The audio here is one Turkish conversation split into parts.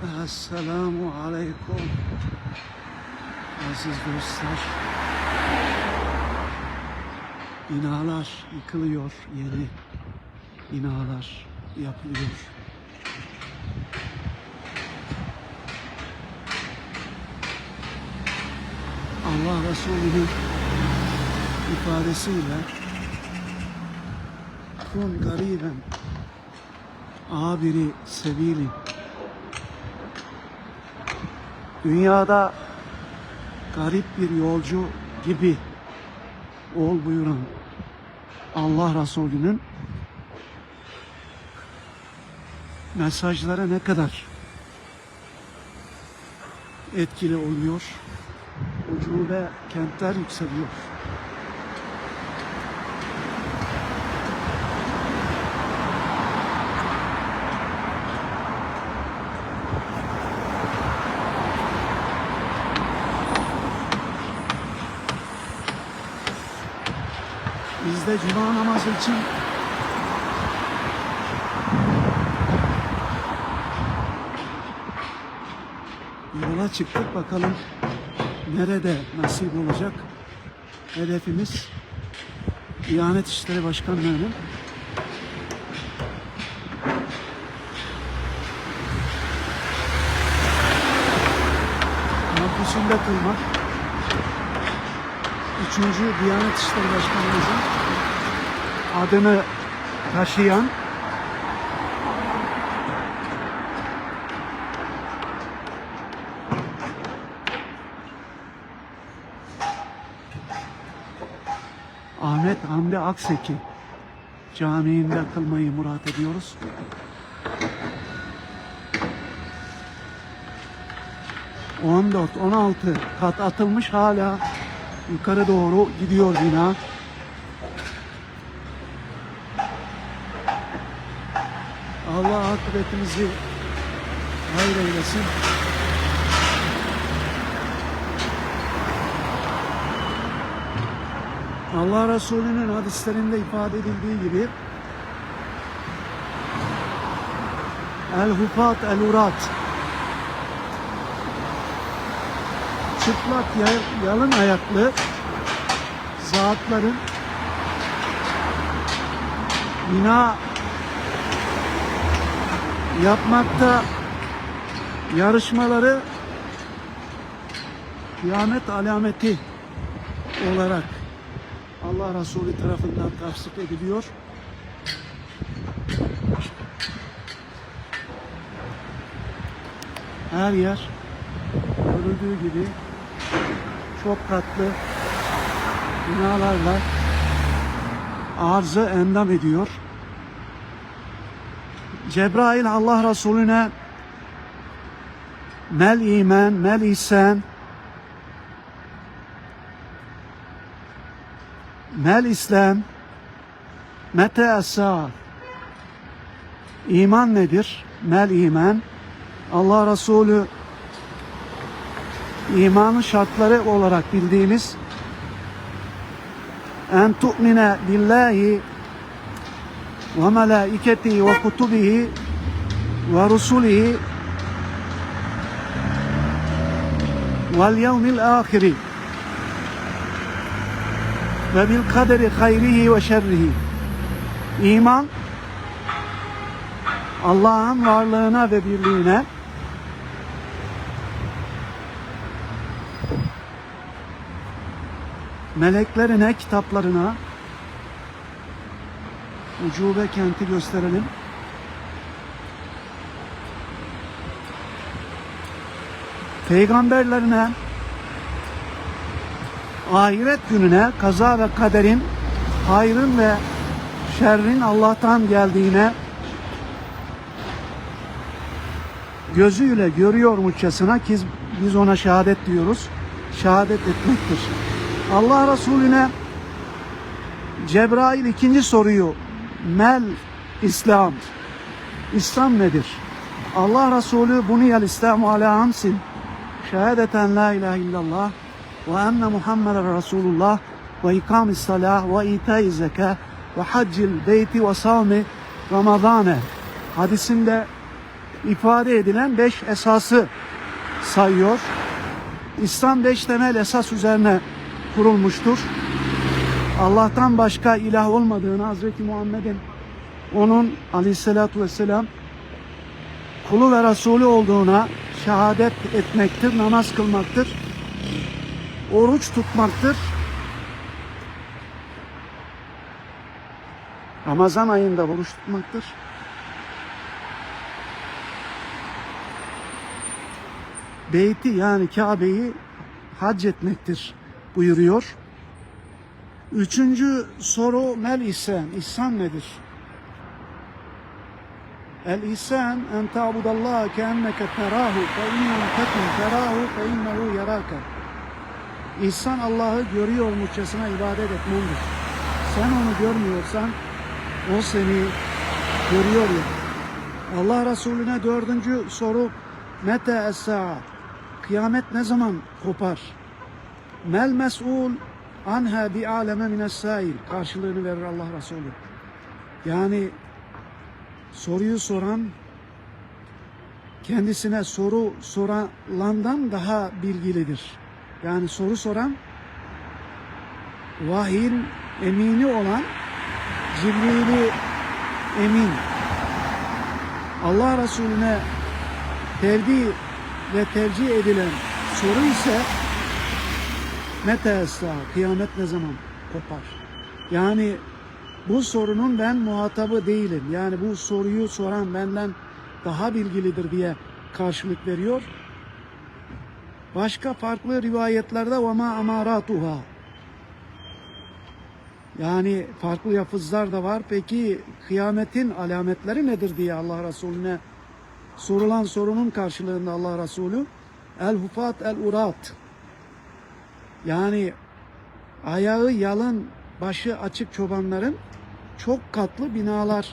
Esselamu Aleyküm Aziz dostlar. Binalar yıkılıyor yeni binalar yapılıyor. Allah Resulü'nün ifadesiyle kun gariben abiri sebili dünyada garip bir yolcu gibi ol buyuran Allah Resulü'nün mesajlara ne kadar etkili oluyor. Ucube kentler yükseliyor. Biz de cuma namazı için yola çıktık. Bakalım nerede nasip olacak. Hedefimiz Diyanet İşleri Başkanlığı'nın kampüsünde kılmak. Üçüncü Diyanet İşleri Başkanımızın adını taşıyan Ahmet Hamdi Akseki Camii'nde kılmayı murat ediyoruz. On dört, on altı kat atılmış hala yukarı doğru gidiyor bina. Allah akıbetimizi hayır eylesin. Allah Resulü'nün hadislerinde ifade edildiği gibi El hufat el urat çıplak ya- yalın ayaklı zatların bina yapmakta yarışmaları kıyamet alameti olarak Allah Resulü tarafından tavsiye ediliyor. Her yer görüldüğü gibi çok katlı binalarla arzı endam ediyor. Cebrail Allah Resulüne mel iman, mel ihsan, mel İslam, mete esa, iman nedir? Mel iman, Allah Resulü imanın şartları olarak bildiğimiz en tu'mine billahi ve melaiketihi ve kutubihi ve rusulihi vel yevmil ahiri ve bil kaderi hayrihi ve şerrihi. İman Allah'ın varlığına ve birliğine meleklerine, kitaplarına ucube kenti gösterelim. Peygamberlerine ahiret gününe kaza ve kaderin hayrın ve şerrin Allah'tan geldiğine gözüyle görüyormuşçasına ki biz ona şehadet diyoruz. Şehadet etmektir. Allah Resulüne Cebrail ikinci soruyu Mel İslam İslam nedir? Allah Resulü buniyel İslamu ala hamsin şehadeten la ilahe illallah ve enne Muhammeden Resulullah ve ikamis salah ve itai zeka ve haccil beyti ve savmi Ramazane hadisinde ifade edilen beş esası sayıyor. İslam beş temel esas üzerine kurulmuştur. Allah'tan başka ilah olmadığını Hazreti Muhammed'in onun aleyhissalatü vesselam kulu ve Resulü olduğuna şehadet etmektir, namaz kılmaktır, oruç tutmaktır. Ramazan ayında oruç tutmaktır. Beyti yani Kabe'yi hac etmektir buyuruyor. Üçüncü soru mel ihsan. İhsan nedir? El ihsan en ta'budallaha keenneke terahu fe innen tekun terahu fe innehu yaraka. İhsan Allah'ı görüyormuşçasına ibadet etmendir. Sen onu görmüyorsan o seni görüyor ya. Allah Resulüne dördüncü soru mete es-sa'a. Kıyamet ne zaman kopar? Mel mes'ul anha bi aleme mines sail. Karşılığını verir Allah Resulü. Yani soruyu soran kendisine soru sorandan daha bilgilidir. Yani soru soran vahyin emini olan Cibril'i emin Allah Resulüne tevdi ve tercih edilen soru ise mete kıyamet ne zaman kopar? Yani bu sorunun ben muhatabı değilim. Yani bu soruyu soran benden daha bilgilidir diye karşılık veriyor. Başka farklı rivayetlerde ve ma amaratuha yani farklı lafızlar da var. Peki kıyametin alametleri nedir diye Allah Resulüne sorulan sorunun karşılığında Allah Resulü el hufat el urat yani ayağı yalın başı açık çobanların çok katlı binalar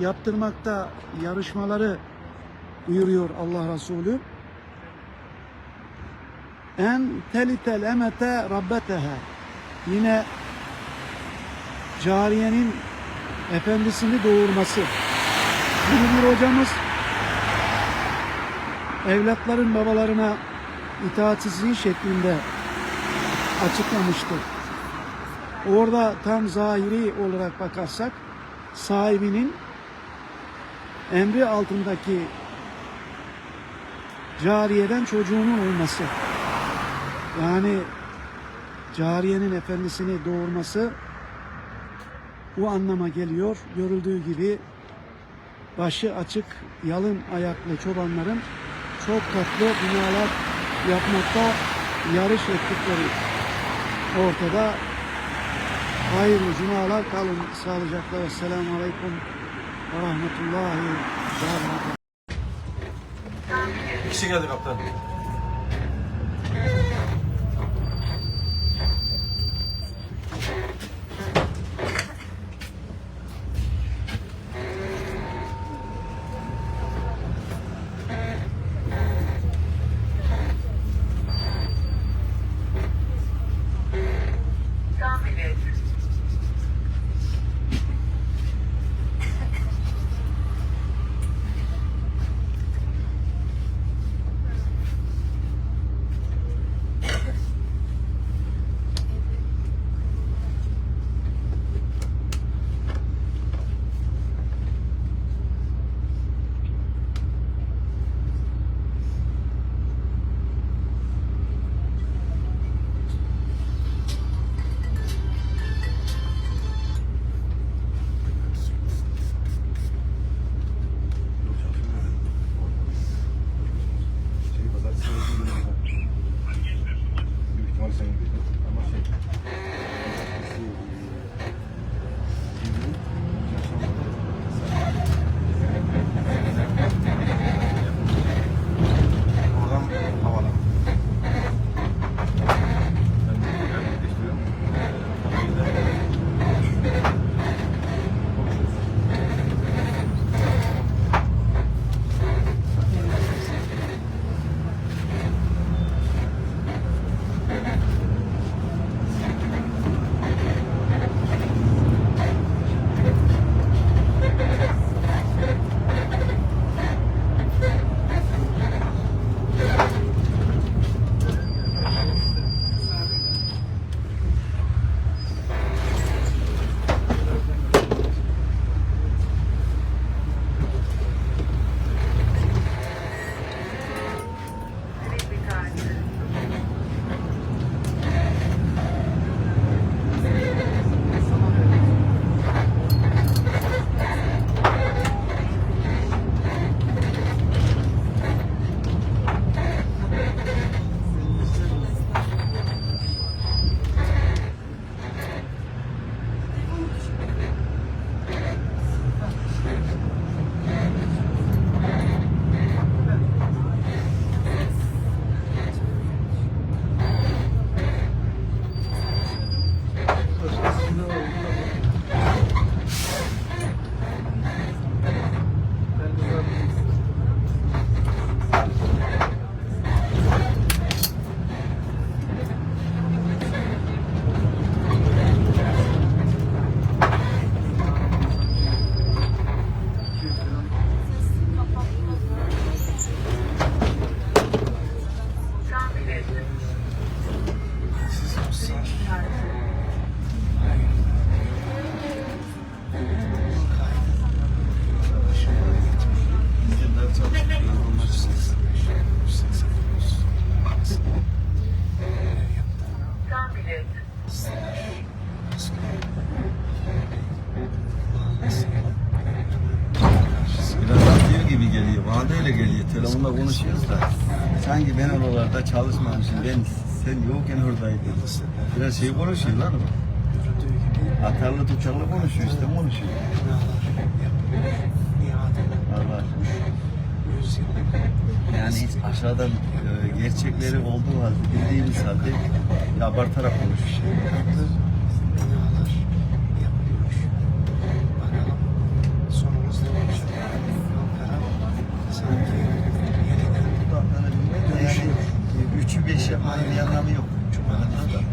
yaptırmakta yarışmaları buyuruyor Allah Resulü. En telitel emete rabbeteha. Yine cariyenin efendisini doğurması. Bunu hocamız evlatların babalarına itaatsizliği şeklinde açıklamıştır. Orada tam zahiri olarak bakarsak sahibinin emri altındaki cariyeden çocuğunun olması. Yani cariyenin efendisini doğurması bu anlama geliyor. Görüldüğü gibi başı açık, yalın ayaklı çobanların çok katlı binalar yapmakta yarış ettikleri ortada. Hayırlı cumalar kalın sağlıcakla. Selamun Aleyküm ve Rahmetullahi ve Berekatuhu. Kişi geldi kaptan. Ben sen yokken oradaydım. Biraz şey konuşuyor lan o. Atarlı tutarlı konuşuyor işte konuşuyor. Allah. Yani hiç aşağıdan e, gerçekleri olduğu halde bildiğimiz halde abartarak konuşuyor. katlı binalar yapılıyor. Bakalım sonumuz ne olacak? Ankara sanki yeniden dönüşüyor. Yapmanın bir anlamı yok. Cumalar sanki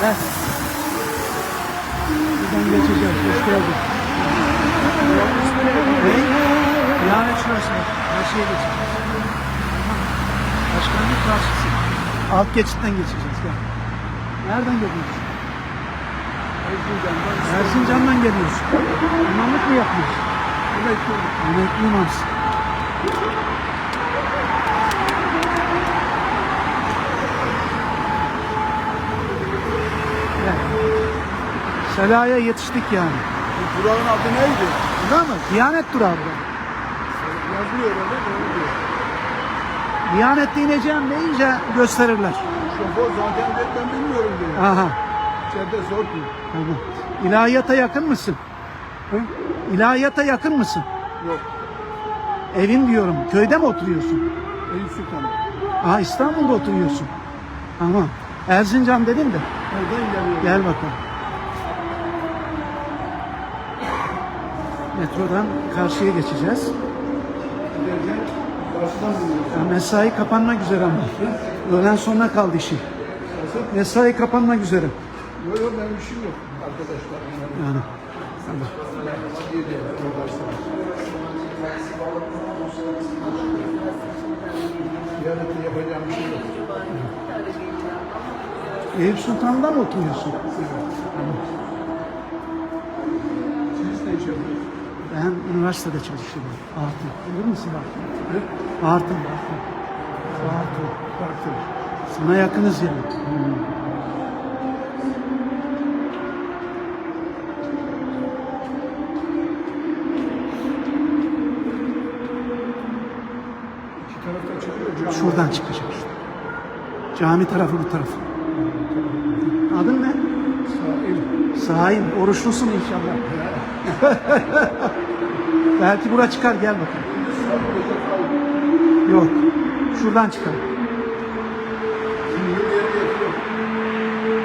Gel. Buradan geçeceğiz. Hoş geldin. Ne? Yani şurası. Her şeye geçeceğiz. Başkanlık karşısı. Alt geçitten geçeceğiz. Gel. Nereden geliyorsun? Erzincan'dan. Erzincan'dan geliyorsun. İmamlık mı yapıyorsun? Emekli. Emekli imamsın. Selaya yetiştik yani. Durağın adı neydi? Burada mı? Diyanet durağı burada. Yazmıyor öyle diyor. Diyanette ineceğim deyince gösterirler. Şoför zaten de ben bilmiyorum diyor. Aha. İçeride zor diyor. Tamam. İlahiyata yakın mısın? Hı? İlahiyata yakın mısın? Yok. Evin diyorum. Köyde mi oturuyorsun? Eyüp Sultan. Aa İstanbul'da oturuyorsun. Tamam. Erzincan dedin de. Geliyor. Gel bakalım. Metrodan karşıya geçeceğiz. Giderken karşıdan biniyorsun. Ya mesai kapanmak üzere ama. Öğlen sonuna kaldı işi. Mesai kapanmak üzere. Yok yok benim işim yok. Arkadaşlar. Yani. Ziyarette yapacağım bir şey yok. Eyüp Sultan'da mı oturuyorsun? Siz ne iş yapıyorsunuz? Ben üniversitede çalışıyorum. Artı. Bilir misin Artı? Artı. Artı. Artı. Farklı. Sana yakınız yani. Çıkıyor. Cami. Şuradan çıkacak işte. Cami tarafı bu tarafı. Adın ne? Sahil. Sahil. Oruçlusun inşallah. Belki bura çıkar gel kal. Yok. Şuradan çıkar.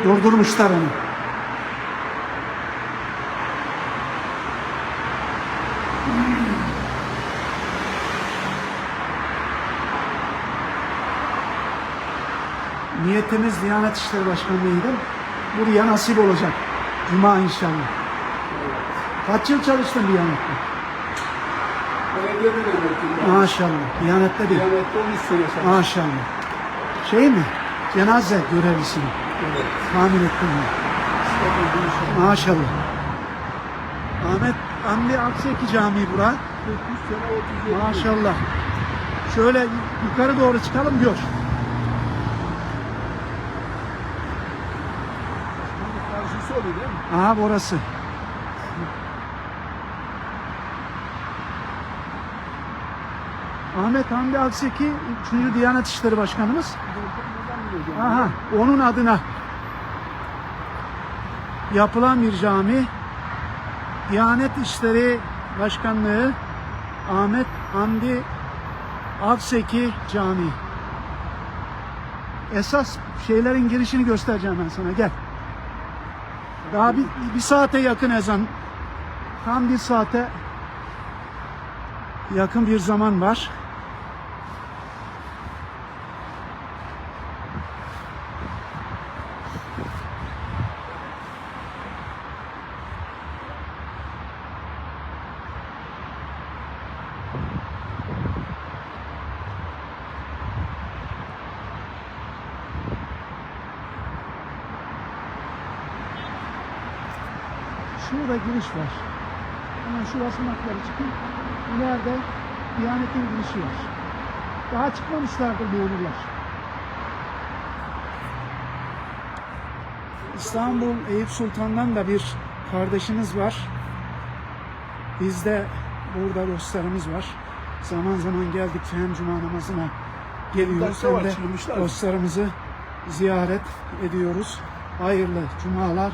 Durdurmuşlar onu. Niyetimiz Diyanet İşleri Başkanlığı'ydı. Buraya nasip olacak. Cuma inşallah. Kaç yıl çalıştın Diyanet'te? Belediye de bekliyor. Maşallah. Diyanet'te değil. Diyanette 13 sene çalıştım. Maşallah. Şey mi? Cenaze görevlisi mi? Evet. Tahmin ettim inşallah. Maşallah. Ahmet Hamdi Akseki Camii bura. 43 sene 30 yıl. Maşallah. Şöyle yukarı doğru çıkalım gör. Karşısı oluyor değil mi? Aha burası. Ahmet Hamdi Akseki 3. Diyanet İşleri Başkanımız. Aha, onun adına yapılan bir cami. Diyanet İşleri Başkanlığı Ahmet Hamdi Akseki Camii. Esas şeylerin girişini göstereceğim ben sana. Gel. Daha bir, bir saate yakın ezan. Tam bir saate yakın bir zaman var. Şurada giriş var. Hemen şu basamakları çıkın. İleride Diyanet'in girişi var. Daha çıkmamışlardır memurlar. İstanbul Eyüp Sultan'dan da bir kardeşimiz var. Bizde burada dostlarımız var. Zaman zaman geldikçe hem cuma namazına geliyoruz hem de dostlarımızı ziyaret ediyoruz. Hayırlı cumalar,